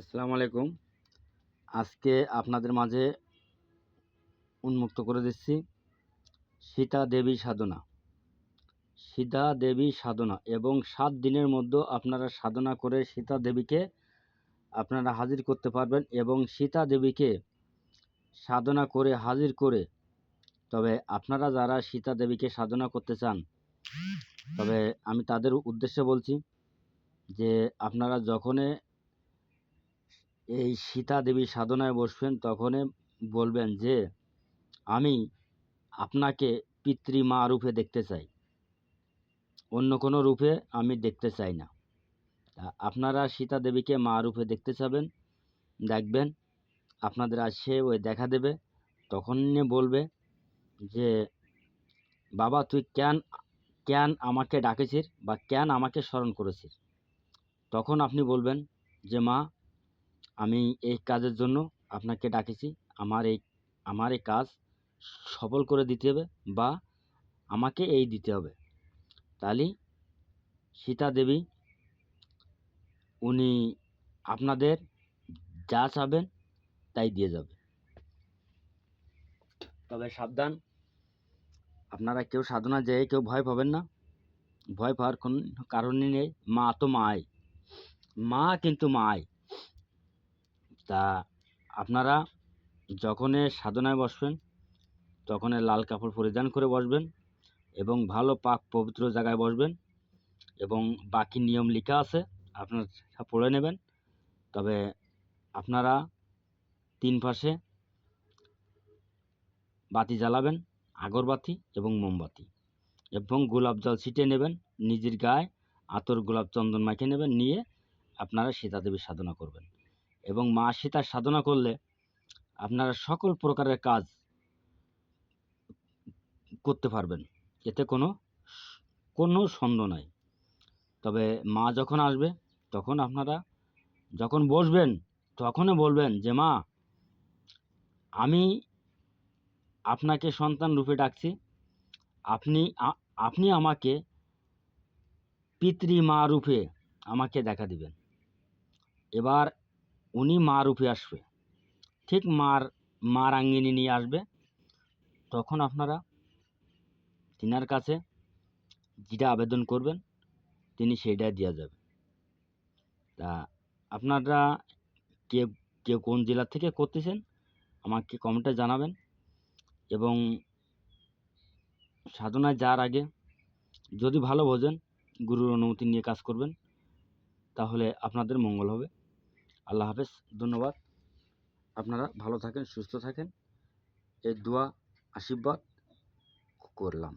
আসসালামু আলাইকুম। আজকে আপনাদের মাঝে উন্মুক্ত করে দিচ্ছি সীতা দেবী সাধনা। সীতা দেবী সাধনা এবং সাত দিনের মধ্যে আপনারা সাধনা করে সীতা দেবীকে আপনারা হাজির করতে পারবেন এবং সীতা দেবীকে সাধনা করে হাজির করে, তবে আপনারা যারা সীতা দেবীকে সাধনা করতে চান, তবে আমি তাদের উদ্দেশ্যে বলছি যে আপনারা যখনই এই সীতা দেবী সাধনায় বসবেন, তখনই বলবেন যে, আমি আপনাকে পিতৃমা রূপে দেখতে চাই। অন্য কোনো রূপে আমি দেখতে চাই না। আপনারা সীতা দেবীকে মা রূপে দেখতে চাবেন, দেখবেন, আপনাদের আসে ওই দেখা দেবে তখন নিয়ে বলবে যে, বাবা, তুই কেন কেন আমাকে ডাকেছিস বা কেন আমাকে স্মরণ করেছিস? তখন আপনি বলবেন যে, মা আমি এই কাজের জন্য আপনাকে ডাকেছি। আমার এই আমার এই কাজ সফল করে দিতে হবে বা আমাকে এই দিতে হবে। তাহলে সীতা দেবী, উনি আপনাদের যা চাবেন তাই দিয়ে যাবে। তবে সাবধান, আপনারা কেউ সাধনা যেয়ে কেউ ভয় পাবেন না। ভয় পাওয়ার কোনো কারণই নেই। মা তো মাই। মা কিন্তু মাই। তা আপনারা যখনই সাধনায় বসবেন, তখনই লাল কাপড় পরিধান করে বসবেন এবং ভালো পাক পবিত্র জায়গায় বসবেন এবং বাকি নিয়ম লেখা আছে, আপনারা পড়ে নেবেন। তবে আপনারা তিন পাশে বাতি জ্বালাবেন আগরবাতি এবং মোমবাতি এবং গোলাপ জল ছিটিয়ে নেবেন, নিজের গায়ে আতর গোলাপ চন্দন মাখিয়ে নেবেন, নিয়ে আপনারা সীতা দেবীর সাধনা করবেন। এবং মা সীতার সাধনা করলে আপনারা সকল প্রকারের কাজ করতে পারবেন। এতে কোনো কোনো সন্দেহ নাই। তবে মা যখন আসবে, তখন আপনারা যখন বসবেন, তখনই বলবেন যে, মা, আমি আপনাকে সন্তান রূপে ডাকছি। আপনি আপনি আমাকে পিতৃ মা রূপে আমাকে দেখা দিবেন। এবার উনি মা রূপে আসবে। ঠিক মার মার আঙ্গিনী নিয়ে আসবে। তখন আপনারা তিনার কাছে যেটা আবেদন করবেন, তিনি সেইটা দেওয়া যাবে। তা আপনারা কে কে কোন জেলা থেকে করতেছেন, আমাকে কমেন্টে জানাবেন। এবং সাধনায় যাওয়ার আগে যদি ভালো বোঝেন, গুরুর অনুমতি নিয়ে কাজ করবেন, তাহলে আপনাদের মঙ্গল হবে। আল্লাহ হাফেজ ধন্যবাদ। আপনারা ভালো থাকেন সুস্থ থাকেন। এই দোয়া আশীর্বাদ করলাম।